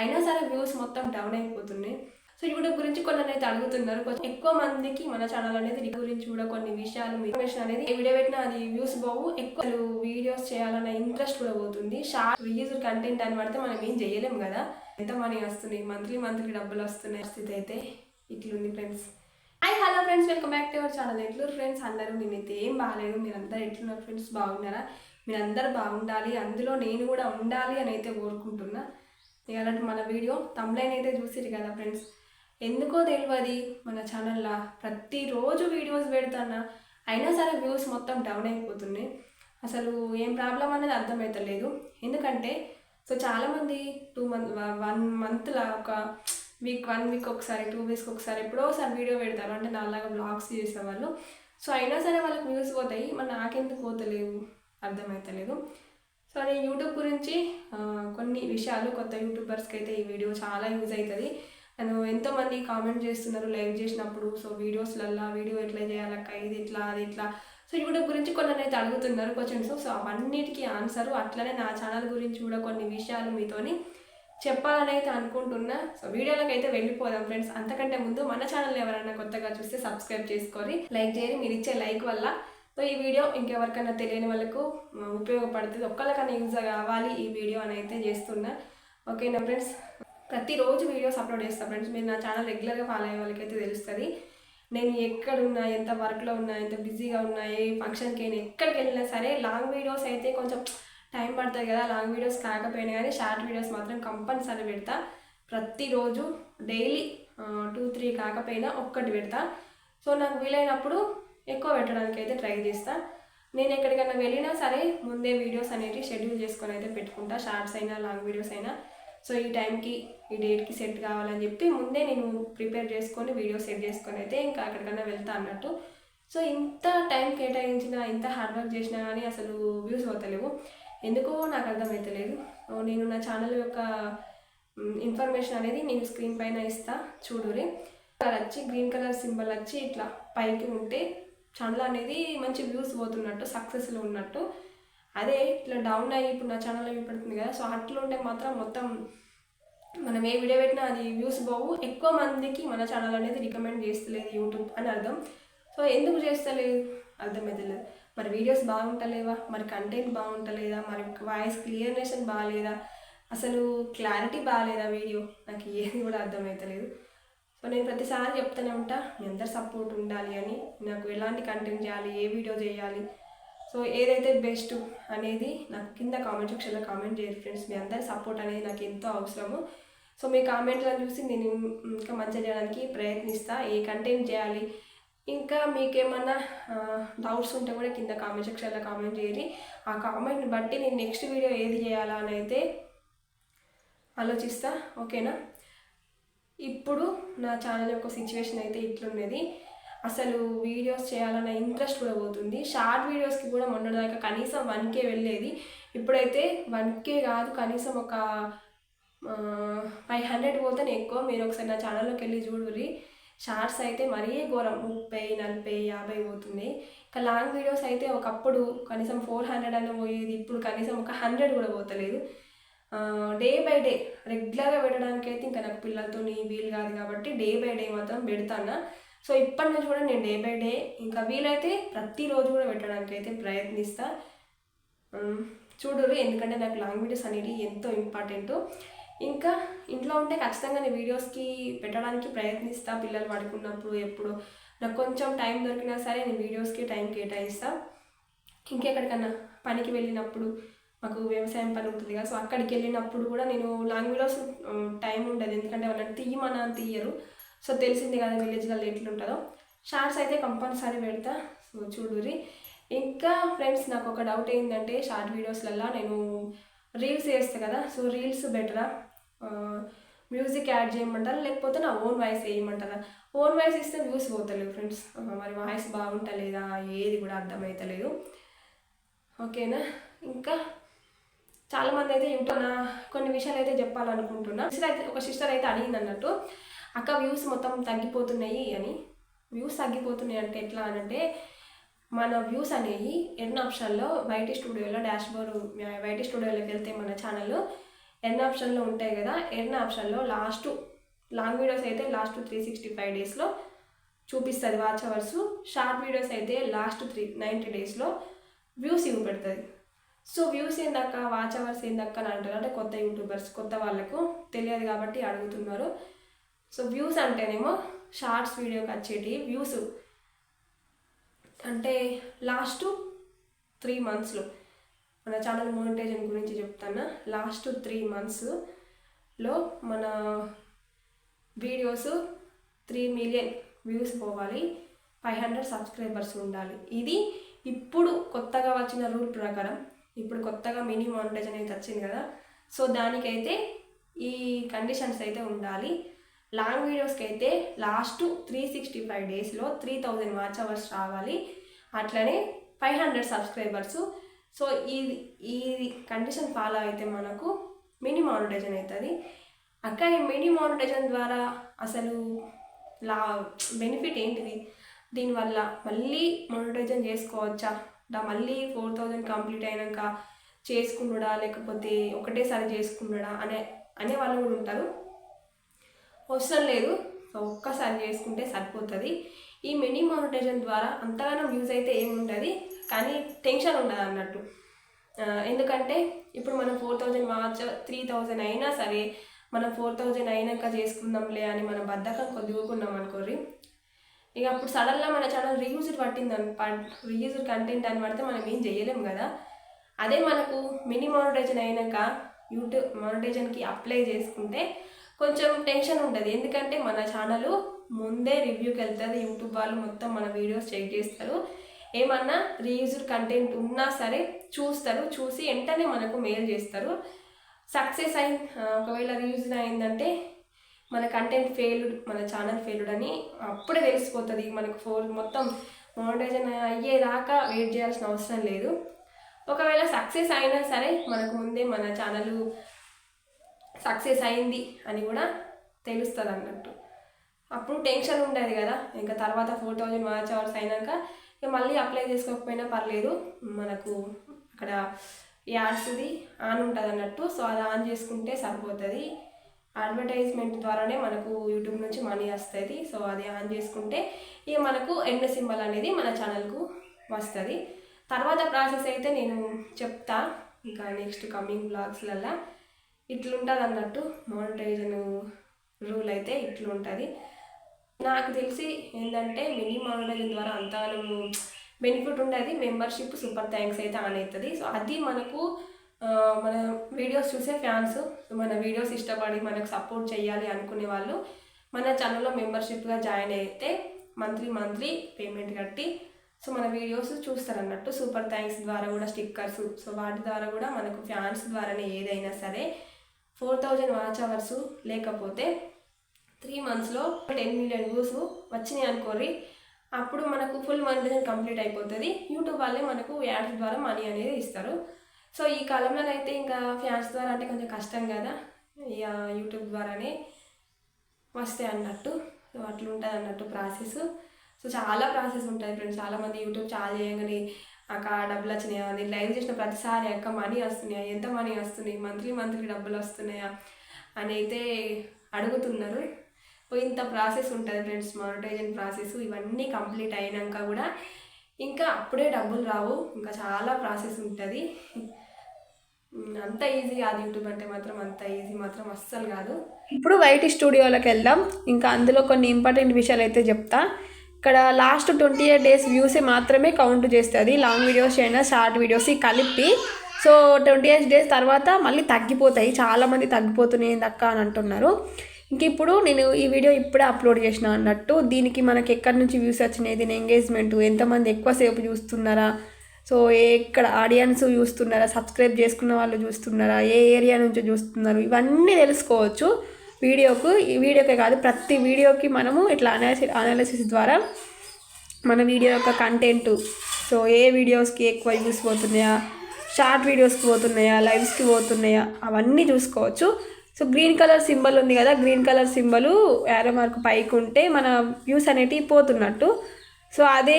అయినా సరే వ్యూస్ మొత్తం డౌన్ అయిపోతున్నాయి. సో యూట్యూబ్ గురించి కొన్ని అయితే అడుగుతున్నారు. కొంచెం ఎక్కువ మందికి మన ఛానల్ అనేది దీని గురించి కూడా కొన్ని విషయాలు ఇన్ఫర్మేషన్ అనేది ఏ వీడియో పెట్టినా అది వ్యూస్ బాగు ఎక్కువ వీడియోస్ చేయాలన్న ఇంట్రెస్ట్ కూడా పోతుంది. షార్ట్ రిలీజ్ కంటెంట్ అని పడితే మనం ఏం చేయలేము కదా. ఎంత మనీ వస్తున్నాయి? మంత్లీ మంత్లీ డబ్బులు వస్తున్నాయి. స్థితి అయితే ఇట్లుంది friends hi hello friends welcome back to our channel ఎట్లు ఫ్రెండ్స్ అందరూ నేనైతే ఏం బాగాలేదు మీరందరూ ఎట్లున్నారు ఫ్రెండ్స్ బాగున్నారా? మీరందరూ బాగుండాలి. అందులో నేను కూడా ఉండాలి అని అయితే కోరుకుంటున్నా. ఇక అలాంటి మన వీడియో తమ్లైన్ అయితే చూసిరు కదా ఫ్రెండ్స్ ఎందుకో తెలియదు మన ఛానల్లో ప్రతిరోజు వీడియోస్ పెడుతున్నా అయినా సరే వ్యూస్ మొత్తం డౌన్ అయిపోతున్నాయి. అసలు ఏం ప్రాబ్లం అనేది అర్థమవుతలేదు ఎందుకంటే సో చాలామంది టూ మంత్ వన్ మంత్లో ఒక వీక్ వన్ వీక్ ఒకసారి టూ వీక్స్కి ఒకసారి ఎప్పుడో ఒకసారి వీడియో పెడతారు. అంటే నాలాగా బ్లాగ్స్ చేసేవాళ్ళు. సో అయినా సరే వాళ్ళకి వ్యూస్ పోతాయి. మరి నాకెందుకు పోతలేవు? అర్థమవుతలేదు సో నేను యూట్యూబ్ గురించి కొన్ని విషయాలు కొత్త యూట్యూబర్స్కి అయితే ఈ వీడియో చాలా యూజ్ అవుతుంది. నన్ను ఎంతోమంది కామెంట్ చేస్తున్నారు లైవ్ చేసినప్పుడు సో వీడియోస్లల్లా వీడియో ఎట్లా చేయాలక్క ఇది ఇట్లా అది ఇట్లా సో యూట్యూబ్ గురించి కొన్ని అయితే అడుగుతున్నారు క్వశ్చన్స్. సో అవన్నిటికీ ఆన్సర్ అట్లనే నా ఛానల్ గురించి కూడా కొన్ని విషయాలు మీతోని చెప్పాలని అయితే అనుకుంటున్నా. సో వీడియోలోకి అయితే వెళ్ళిపోదాం ఫ్రెండ్స్. అంతకంటే ముందు మన ఛానల్ ఎవరైనా కొత్తగా చూస్తే సబ్స్క్రైబ్ చేసుకొని లైక్ చేయండి. మీరు ఇచ్చే లైక్ వల్ల సో ఈ వీడియో ఇంకెవరికైనా తెలియని వాళ్ళకు ఉపయోగపడుతుంది. ఒక్కళ్ళకన్నా యూజ్ కావాలి ఈ వీడియో అని అయితే చేస్తున్నా. ఓకేనా ఫ్రెండ్స్? ప్రతిరోజు వీడియోస్ అప్లోడ్ చేస్తాను ఫ్రెండ్స్. మీరు నా ఛానల్ రెగ్యులర్గా ఫాలో అయ్యే వాళ్ళకైతే తెలుస్తుంది. నేను ఎక్కడున్నా ఎంత వర్క్లో ఉన్నా ఎంత బిజీగా ఉన్నా ఏ ఫంక్షన్కి అయినా ఎక్కడికి వెళ్ళినా సరే లాంగ్ వీడియోస్ అయితే కొంచెం టైం పడుతుంది కదా. లాంగ్ వీడియోస్ కాకపోయినా కానీ షార్ట్ వీడియోస్ మాత్రం కంపల్సరీ పెడతా. ప్రతిరోజు డైలీ టూ త్రీ కాకపోయినా ఒక్కటి పెడతా. సో నాకు వీలైనప్పుడు ఎక్కువ పెట్టడానికి అయితే ట్రై చేస్తాను నేను ఎక్కడికైనా వెళ్ళినా సరే ముందే వీడియోస్ అనేవి షెడ్యూల్ చేసుకొని అయితే పెట్టుకుంటా. షార్ట్స్ అయినా లాంగ్ వీడియోస్ అయినా. సో ఈ టైంకి ఈ డేట్కి సెట్ కావాలని చెప్పి ముందే నేను ప్రిపేర్ చేసుకొని వీడియో సెట్ చేసుకొని అయితే ఇంకా అక్కడికన్నా వెళ్తా అన్నట్టు. సో ఇంత టైం కేటాయించిన ఇంత హార్డ్ వర్క్ చేసినా కానీ అసలు వ్యూస్ అవుతలేవు ఎందుకో నాకు అర్థమవుతలేదు నేను నా ఛానల్ యొక్క ఇన్ఫర్మేషన్ అనేది నేను స్క్రీన్ పైన ఇస్తా. చూడురి కలర్ వచ్చి గ్రీన్ కలర్ సింబల్ వచ్చి ఇట్లా పైకి ఉంటే ఛానల్ అనేది మంచి వ్యూస్ పోతున్నట్టు సక్సెస్లో ఉన్నట్టు. అదే ఇట్లా డౌన్ అయ్యి ఇప్పుడు నా ఛానల్ అవి పడుతుంది కదా సో అట్లా ఉంటే మాత్రం మొత్తం మనం ఏ వీడియో పెట్టినా అది వ్యూస్ పోవు. ఎక్కువ మందికి మన ఛానల్ అనేది రికమెండ్ చేస్తలేదు యూట్యూబ్ అని అర్థం. సో ఎందుకు చేస్తలేదు? అర్థమవుతలేదు మరి వీడియోస్ బాగుంటలేవా? మరి కంటెంట్ బాగుంటలేదా? మరి వాయిస్ క్లియర్నెస్ బాగాలేదా అసలు క్లారిటీ బాగాలేదా వీడియో నాకు ఏది కూడా అర్థమవుతలేదు నేను ప్రతిసారి చెప్తూనే ఉంటా మీ అందరు సపోర్ట్ ఉండాలి అని. నాకు ఎలాంటి కంటెంట్ చేయాలి ఏ వీడియో చేయాలి. సో ఏదైతే బెస్ట్ అనేది నాకు కింద కామెంట్ సెక్షన్లో కామెంట్ చేయరు ఫ్రెండ్స్ మీ అందరి సపోర్ట్ అనేది నాకు ఎంతో అవసరము. సో మీ కామెంట్లను చూసి నేను ఇంకా మంచిగా చేయడానికి ప్రయత్నిస్తా. ఏ కంటెంట్ చేయాలి? ఇంకా మీకేమన్నా డౌట్స్ ఉంటే కూడా కింద కామెంట్ సెక్షన్లో కామెంట్ చేయాలి ఆ కామెంట్ని బట్టి నేను నెక్స్ట్ వీడియో ఏది చేయాలా అని అయితే ఆలోచిస్తా. ఓకేనా? ఇప్పుడు నా ఛానల్ యొక్క సిచ్యువేషన్ అయితే ఇట్లున్నది. అసలు వీడియోస్ చేయాలన్న ఇంట్రెస్ట్ కూడా పోతుంది. షార్ట్ వీడియోస్కి కూడా మొన్నదాకా కనీసం వన్ కే వెళ్ళేది. ఇప్పుడైతే వన్ కే కాదు కనీసం ఒక ఫైవ్ హండ్రెడ్ పోతేనే ఎక్కువ. మీరు ఒకసారి నా ఛానల్లోకి వెళ్ళి చూడుర్రి. షార్ట్స్ అయితే మరీ ఘోరం. ముప్పై నలభై యాభై పోతున్నాయి ఇంకా లాంగ్ వీడియోస్ అయితే ఒకప్పుడు కనీసం ఫోర్ హండ్రెడ్ అన్న పోయేది. ఇప్పుడు కనీసం ఒక హండ్రెడ్ కూడా పోతలేదు. డే బై డే రెగ్యులర్గా పెట్టడానికి అయితే ఇంకా నాకు పిల్లలతో వీలు కాదు కాబట్టి డే బై డే మాత్రం పెడతాను. సో ఇప్పటి నుంచి కూడా నేను డే బై డే ఇంకా వీలైతే ప్రతిరోజు కూడా పెట్టడానికి అయితే ప్రయత్నిస్తా చూడరు ఎందుకంటే నాకు లాంగ్ వీడియోస్ అనేది ఎంతో ఇంపార్టెంట్. ఇంకా ఇంట్లో ఉంటే ఖచ్చితంగా నేను వీడియోస్కి పెట్టడానికి ప్రయత్నిస్తా పిల్లలు పడుకున్నప్పుడు ఎప్పుడు. నాకు కొంచెం టైం దొరికినా సరే నేను వీడియోస్కి టైం కేటాయిస్తా. ఇంకెక్కడికన్నా పనికి వెళ్ళినప్పుడు మాకు వ్యవసాయం పని ఉంటుంది కదా. సో అక్కడికి వెళ్ళినప్పుడు కూడా నేను లాంగ్ వీడియోస్ టైం ఉండదు. ఎందుకంటే వాళ్ళని తీయమన్నా తీయరు. సో తెలిసింది కదా విలేజ్లలో ఎట్లుంటుందో. షార్ట్స్ అయితే కంపల్సరీ పెడతా. సో చూడురి ఇంకా ఫ్రెండ్స్ నాకు ఒక డౌట్ ఏంటంటే షార్ట్ వీడియోస్లల్లో నేను రీల్స్ చేస్తా కదా. సో రీల్స్ బెటరా? మ్యూజిక్ యాడ్ చేయమంటారా? లేకపోతే నా ఓన్ వాయిస్ వేయమంటారా? ఓన్ వాయిస్ ఇస్తే వ్యూస్ పోతలేవు ఫ్రెండ్స్. మరి వాయిస్ బాగుంటలేదా? ఏది కూడా అర్థమవుతలేదు ఓకేనా? ఇంకా చాలా మంది అయితే యూట్యూబ్ నా కొన్ని విషయాలు అయితే చెప్పాలనుకుంటున్నా. సిస్టర్ అయితే ఒక సిస్టర్ అయితే అడిగింది అన్నట్టు అక్క వ్యూస్ మొత్తం తగ్గిపోతున్నాయి అని. వ్యూస్ తగ్గిపోతున్నాయి అంటే ఎట్లా అనంటే మన వ్యూస్ అనేవి ఎన్ ఆప్షన్లో వైటీ స్టూడియోలో డాష్ బోర్డ్ వైటీ స్టూడియోలోకి వెళ్తే మన ఛానల్ ఎన్ ఆప్షన్లో ఉంటాయి కదా ఎన్ ఆప్షన్లో లాస్ట్ లాంగ్ వీడియోస్ అయితే లాస్ట్ త్రీ సిక్స్టీ ఫైవ్ డేస్లో చూపిస్తుంది వాచ్ అవర్స్ షార్ట్ వీడియోస్ అయితే లాస్ట్ త్రీ నైంటీ డేస్లో వ్యూస్ ఇవ్వబడుతుంది. సో వ్యూస్ ఏందక్క? వాచ్ అవర్స్ ఏందక్క అని అంటారు. అంటే కొత్త యూట్యూబర్స్ కొత్త వాళ్ళకు తెలియదు కాబట్టి అడుగుతున్నారు. సో వ్యూస్ అంటేనేమో షార్ట్స్ వీడియోకి వచ్చేటి వ్యూస్. అంటే లాస్ట్ త్రీ మంత్స్లో మన ఛానల్ మోనిటైజన్ గురించి చెప్తాను లాస్ట్ త్రీ మంత్స్లో మన వీడియోస్ త్రీ మిలియన్ వ్యూస్ పోవాలి. ఫైవ్ హండ్రెడ్ సబ్స్క్రైబర్స్ ఉండాలి. ఇది ఇప్పుడు కొత్తగా వచ్చిన రూల్ ప్రకారం ఇప్పుడు కొత్తగా మినీ మానిటైజన్ అనేది వచ్చింది కదా. సో దానికైతే ఈ కండిషన్స్ అయితే ఉండాలి. లాంగ్ వీడియోస్కి అయితే లాస్ట్ త్రీ సిక్స్టీ ఫైవ్ డేస్లో త్రీ థౌజండ్ వాచ్ అవర్స్ రావాలి. అట్లనే ఫైవ్ హండ్రెడ్ సబ్స్క్రైబర్స్ సో ఈ ఈ కండిషన్ ఫాలో అయితే మనకు మినీ మానిటైజన్ అవుతుంది. అక్క ఈ మినీ మానిటైజన్ ద్వారా అసలు లా బెనిఫిట్ ఏంటిది? దీనివల్ల మళ్ళీ మానిటైజన్ చేసుకోవచ్చా? మళ్ళీ ఫోర్ థౌజండ్ కంప్లీట్ అయినాక చేసుకున్నాడా లేకపోతే ఒకటేసారి చేసుకున్నాడా అనే అనే వాళ్ళు కూడా ఉంటారు. అవసరం లేదు. సో ఒక్కసారి చేసుకుంటే సరిపోతుంది. ఈ మినీ మానిటైజన్ ద్వారా అంతగానో యూజ్ అయితే ఏముంటుంది కానీ టెన్షన్ ఉండదు అన్నట్టు. ఎందుకంటే ఇప్పుడు మనం ఫోర్ థౌజండ్ మార్చ్ త్రీ థౌజండ్ అయినా సరే మనం ఫోర్ థౌజండ్ అయినాక చేసుకుందాంలే అని మనం బద్ధకం కొద్దిగుకున్నాం అనుకోరి ఇక అప్పుడు సడన్గా మన ఛానల్ రీయూజ్డ్ పట్టింది అని రీయూజ్డ్ కంటెంట్ అని పడితే మనం ఏం చేయలేం కదా. అదే మనకు మినీ మానిటైజన్ అయినాక యూట్యూబ్ మానిటైజన్కి అప్లై చేసుకుంటే కొంచెం టెన్షన్ ఉంటుంది. ఎందుకంటే మన ఛానల్ ముందే రివ్యూకి వెళ్తుంది. యూట్యూబ్ వాళ్ళు మొత్తం మన వీడియోస్ చెక్ చేస్తారు. ఏమన్నా రీయూజ్డ్ కంటెంట్ ఉన్నా సరే చూస్తారు. చూసి వెంటనే మనకు మెయిల్ చేస్తారు. సక్సెస్ అయి ఒకవేళ రీయూజ్డ్ అయిందంటే మన కంటెంట్ ఫెయిల్డ్ మన ఛానల్ ఫెయిల్డ్ అని అప్పుడే తెలిసిపోతుంది. మనకు ఫోర్ మొత్తం మానిటైజన్ అయ్యేదాకా వెయిట్ చేయాల్సిన అవసరం లేదు. ఒకవేళ సక్సెస్ అయినా సరే మనకు ముందే మన ఛానల్ సక్సెస్ అయింది అని కూడా తెలుస్తుంది అన్నట్టు. అప్పుడు టెన్షన్ ఉండేది కదా. ఇంకా తర్వాత ఫోర్ థౌజండ్ మార్చ్ అవర్స్ అయినాక ఇక మళ్ళీ అప్లై చేసుకోకపోయినా పర్లేదు. మనకు అక్కడ యాడ్స్ది ఆన్ ఉంటుంది అన్నట్టు సో అది ఆన్ చేసుకుంటే సరిపోతుంది. అడ్వర్టైజ్మెంట్ ద్వారానే మనకు యూట్యూబ్ నుంచి మనీ వస్తుంది. సో అది ఆన్ చేసుకుంటే ఇక మనకు ఎండ్ సింబల్ అనేది మన ఛానల్కు వస్తుంది. తర్వాత ప్రాసెస్ అయితే నేను చెప్తా. ఇంకా నెక్స్ట్ కమింగ్ బ్లాగ్స్లల్లో ఇట్లుంటుంది అన్నట్టు మానిటైజన్ రూల్ అయితే ఇట్లుంటుంది. నాకు తెలిసి ఏంటంటే మినీ మానిటైజన్ ద్వారా అంతా బెనిఫిట్ ఉండేది. మెంబర్షిప్ సూపర్ థ్యాంక్స్ అయితే ఆన్ అవుతుంది సో అది మనకు మన వీడియోస్ చూసే ఫ్యాన్స్ మన వీడియోస్ ఇష్టపడి మనకు సపోర్ట్ చేయాలి అనుకునే వాళ్ళు మన ఛానల్లో మెంబర్షిప్గా జాయిన్ అయితే మంత్లీ మంత్లీ పేమెంట్ కట్టి సో మన వీడియోస్ చూస్తారు అన్నట్టు సూపర్ థ్యాంక్స్ ద్వారా కూడా స్టిక్కర్స్ సో వాటి ద్వారా కూడా మనకు ఫ్యాన్స్ ద్వారానే ఏదైనా సరే ఫోర్ థౌజండ్ వాచ్ అవర్స్ లేకపోతే త్రీ మంత్స్లో టెన్ మిలియన్ వ్యూస్ వచ్చినాయి అనుకోరి అప్పుడు మనకు ఫుల్ మనీ కంప్లీట్ అయిపోతుంది. యూట్యూబ్ వాళ్ళే మనకు యాడ్స్ ద్వారా మనీ అనేది ఇస్తారు. సో ఈ కాలంలో అయితే ఇంకా ఫ్యాన్స్ ద్వారా అంటే కొంచెం కష్టం కదా. ఇక యూట్యూబ్ ద్వారానే వస్తాయి అన్నట్టు. సో అట్లా ఉంటుంది అన్నట్టు ప్రాసెస్. సో చాలా ప్రాసెస్ ఉంటుంది ఫ్రెండ్స్. చాలామంది యూట్యూబ్ చాలా చేయగానే అక్క డబ్బులు వచ్చినాయా? నేను లైవ్ చేసిన ప్రతిసారి అక్క మనీ వస్తున్నాయా? ఎంత మనీ వస్తున్నాయి? మంత్లీ మంత్లీ డబ్బులు వస్తున్నాయా? అని అయితే అడుగుతున్నారు ఇంత ప్రాసెస్ ఉంటుంది ఫ్రెండ్స్. మానిటైజన్ ప్రాసెస్ ఇవన్నీ కంప్లీట్ అయినాక కూడా ఇంకా అప్పుడే డబ్బులు రావు. ఇంకా చాలా ప్రాసెస్ ఉంటుంది. అంత ఈజీ కాదు యూట్యూబ్ అంటే మాత్రం అంత ఈజీ మాత్రం అస్సలు కాదు. ఇప్పుడు వైట్ స్టూడియోలోకి వెళ్దాం. ఇంకా అందులో కొన్ని ఇంపార్టెంట్ విషయాలు అయితే చెప్తా. ఇక్కడ last twenty eight days views మాత్రమే కౌంట్ చేస్తుంది. లాంగ్ వీడియోస్ అయినా షార్ట్ వీడియోస్ కలిపి. సో ట్వంటీ ఎయిట్ డేస్ తర్వాత మళ్ళీ తగ్గిపోతాయి. చాలామంది తగ్గిపోతున్నాయి దక్క అని అంటున్నారు. ఇంక ఇప్పుడు నేను ఈ వీడియో ఇప్పుడే అప్లోడ్ చేసిన అన్నట్టు. దీనికి మనకి ఎక్కడి నుంచి వ్యూస్ వచ్చినాయి? దీని ఎంగేజ్మెంట్ ఎంతమంది ఎక్కువసేపు చూస్తున్నారా? సో ఎక్కడ ఆడియన్స్ చూస్తున్నారా సబ్స్క్రైబ్ చేసుకున్న వాళ్ళు చూస్తున్నారా ఏ ఏరియా నుంచి చూస్తున్నారు ఇవన్నీ తెలుసుకోవచ్చు. వీడియోకు ఈ వీడియోకే కాదు ప్రతి వీడియోకి మనము ఇట్లా అనాలిసిస్ అనాలిసిస్ ద్వారా మన వీడియో యొక్క కంటెంట్ సో ఏ వీడియోస్కి ఎక్కువ వ్యూస్ పోతున్నాయా షార్ట్ వీడియోస్కి పోతున్నాయా లైవ్స్కి పోతున్నాయా అవన్నీ చూసుకోవచ్చు. సో గ్రీన్ కలర్ సింబల్ ఉంది కదా green colour symbol arrow mark పైకి ఉంటే మన వ్యూస్ అనేటివి పోతున్నట్టు. సో అదే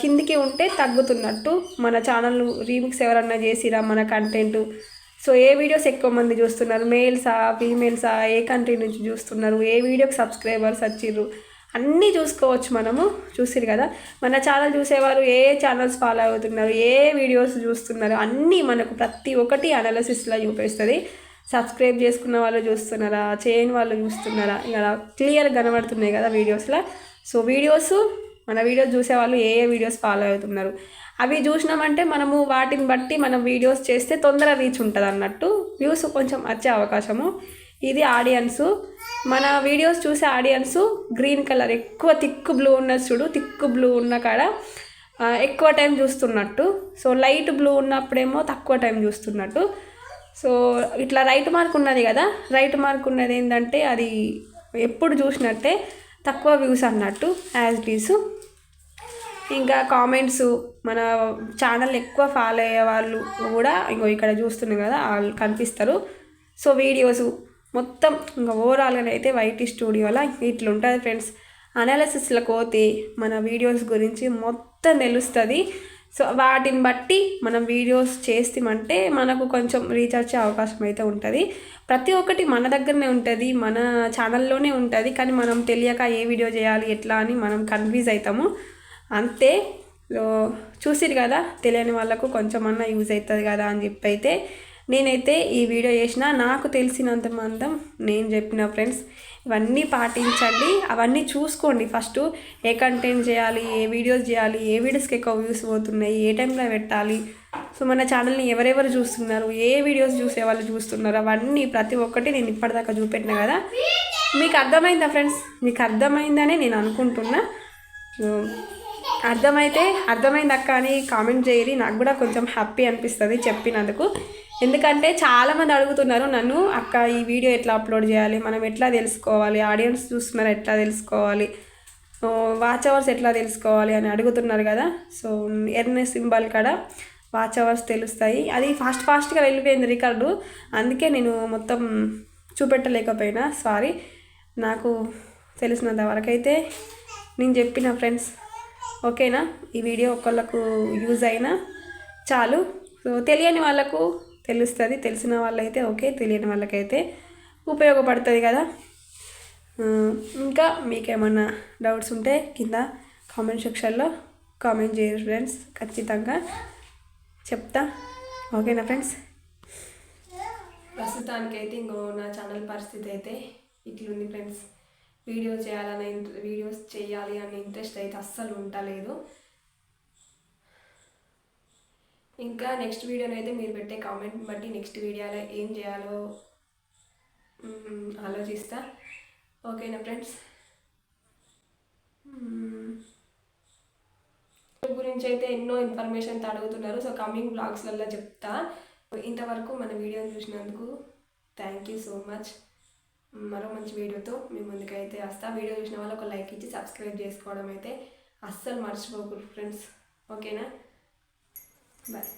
కిందికి ఉంటే తగ్గుతున్నట్టు మన ఛానల్ రీమిక్స్ ఎవరన్నా చేసిరా మన కంటెంట్ సో ఏ వీడియోస్ ఎక్కువ మంది చూస్తున్నారు? మేల్సా ఫీమేల్సా ఏ కంట్రీ నుంచి చూస్తున్నారు? ఏ వీడియోకి సబ్స్క్రైబర్స్ వచ్చిర్రు? అన్నీ చూసుకోవచ్చు మనము చూసిరు కదా? మన ఛానల్ చూసేవారు ఏ ఛానల్స్ ఫాలో అవుతున్నారు? ఏ వీడియోస్ చూస్తున్నారు? అన్నీ మనకు ప్రతి ఒక్కటి అనాలసిస్లో చూపిస్తుంది. సబ్స్క్రైబ్ చేసుకున్న వాళ్ళు చూస్తున్నారా? చేయని వాళ్ళు చూస్తున్నారా? ఇలా క్లియర్ కనబడుతున్నాయి కదా వీడియోస్లో సో వీడియోస్ మన వీడియోస్ చూసేవాళ్ళు ఏ ఏ వీడియోస్ ఫాలో అవుతున్నారు? అవి చూసినామంటే మనము వాటిని బట్టి మనం వీడియోస్ చేస్తే తొందర రీచ్ ఉంటుంది అన్నట్టు వ్యూస్ కొంచెం వచ్చే అవకాశము. ఇది ఆడియన్స్ మన వీడియోస్ చూసే ఆడియన్స్ గ్రీన్ కలర్ ఎక్కువ థిక్ బ్లూ ఉన్న చూడు థిక్ బ్లూ ఉన్న కాడ ఎక్కువ టైం చూస్తున్నట్టు. సో లైట్ బ్లూ ఉన్నప్పుడేమో తక్కువ టైం చూస్తున్నట్టు. సో ఇట్లా రైట్ మార్క్ ఉన్నది కదా రైట్ మార్క్ ఉన్నది ఏంటంటే అది ఎప్పుడు చూసినట్టే తక్కువ వ్యూస్ అన్నట్టు యాజ్ ఇట్ ఈస్ ఇంకా కామెంట్స్ మన ఛానల్ ఎక్కువ ఫాలో అయ్యే వాళ్ళు కూడా ఇంకో ఇక్కడ చూస్తున్నాం కదా వాళ్ళు కనిపిస్తారు. సో వీడియోస్ మొత్తం ఇంకా ఓవరాల్గా అయితే వైటీ స్టూడియోలో ఇట్లా ఉంటుంది ఫ్రెండ్స్ అనాలిసిస్లకు పోతే మన వీడియోస్ గురించి మొత్తం తెలుస్తుంది. సో వాటిని బట్టి మనం వీడియోస్ చేస్తామంటే మనకు కొంచెం రీచ్ వచ్చే అవకాశం అయితే ఉంటుంది. ప్రతి ఒక్కటి మన దగ్గరనే ఉంటుంది మన ఛానల్లోనే ఉంటుంది. కానీ మనం తెలియక ఏ వీడియో చేయాలి ఎట్లా అని మనం కన్ఫ్యూజ్ అవుతాము. అంతే. చూసిరు కదా తెలియని వాళ్ళకు కొంచెమన్నా యూజ్ అవుతుంది కదా అని చెప్పి అయితే నేనైతే ఈ వీడియో చేసిన నాకు తెలిసినంత మందం నేను చెప్పిన ఫ్రెండ్స్ ఇవన్నీ పాటించండి. అవన్నీ చూసుకోండి ఫస్ట్ ఏ కంటెంట్ చేయాలి ఏ వీడియోస్ చేయాలి ఏ వీడియోస్కి ఎక్కువ వ్యూస్ పోతున్నాయి ఏ టైంలో పెట్టాలి. సో మన ఛానల్ని ఎవరెవరు చూస్తున్నారు ఏ వీడియోస్ చూసే వాళ్ళు చూస్తున్నారు అవన్నీ ప్రతి ఒక్కటి నేను ఇప్పటిదాకా చూపెట్టిన కదా. మీకు అర్థమైందా ఫ్రెండ్స్? మీకు అర్థమైందనే నేను అనుకుంటున్నా. అర్థమైతే అర్థమైంది అక్క అని కామెంట్ చేయరి. నాకు కూడా కొంచెం హ్యాపీ అనిపిస్తుంది చెప్పినందుకు. ఎందుకంటే చాలామంది అడుగుతున్నారు నన్ను అక్క ఈ వీడియో ఎట్లా అప్లోడ్ చేయాలి? మనం ఎట్లా తెలుసుకోవాలి? ఆడియన్స్ చూస్తున్నారు ఎట్లా తెలుసుకోవాలి? వాచ్ అవర్స్ ఎట్లా తెలుసుకోవాలి? అని అడుగుతున్నారు కదా. సో ఎర్నే సింబల్ కాడ వాచ్ అవర్స్ తెలుస్తాయి. అది ఫాస్ట్ ఫాస్ట్గా వెళ్ళిపోయింది రికార్డు. అందుకే నేను మొత్తం చూపెట్టలేకపోయినా. సారీ. నాకు తెలిసినంత వరకైతే నేను చెప్పిన ఫ్రెండ్స్. ఓకేనా? ఈ వీడియో ఒకళ్ళకు యూజ్ అయినా చాలు. సో తెలియని వాళ్ళకు తెలుస్తుంది. తెలిసిన వాళ్ళైతే ఓకే తెలియని వాళ్ళకైతే ఉపయోగపడుతుంది కదా. ఇంకా మీకేమన్నా డౌట్స్ ఉంటే కింద కామెంట్ సెక్షన్లో కామెంట్ చేయరు ఫ్రెండ్స్. ఖచ్చితంగా చెప్తా. ఓకేనా ఫ్రెండ్స్? ప్రస్తుతానికైతే ఇంకో నా ఛానల్ పరిస్థితి అయితే ఇట్లుంది ఫ్రెండ్స్. వీడియో చేయాలనే వీడియోస్ చేయాలి అనే ఇంట్రెస్ట్ అయితే అస్సలు ఉండలేదు. ఇంకా నెక్స్ట్ వీడియోని అయితే మీరు పెట్టే కామెంట్ బట్టి నెక్స్ట్ వీడియోలో ఏం చేయాలో ఆలోచిస్తా. ఓకేనా ఫ్రెండ్స్? గురించి అయితే ఎన్నో ఇన్ఫర్మేషన్ అడుగుతున్నారు. సో కమింగ్ బ్లాగ్స్లలో చెప్తా. ఇంతవరకు మన వీడియోని చూసినందుకు థ్యాంక్ యూ సో మచ్. మరో మంచి వీడియోతో మీ ముందుకైతే వస్తా. వీడియో చూసిన వాళ్ళు ఒక లైక్ ఇచ్చి సబ్స్క్రైబ్ చేసుకోవడం అయితే అస్సలు మర్చిపోకూడదు ఫ్రెండ్స్ ఓకేనా? బాయ్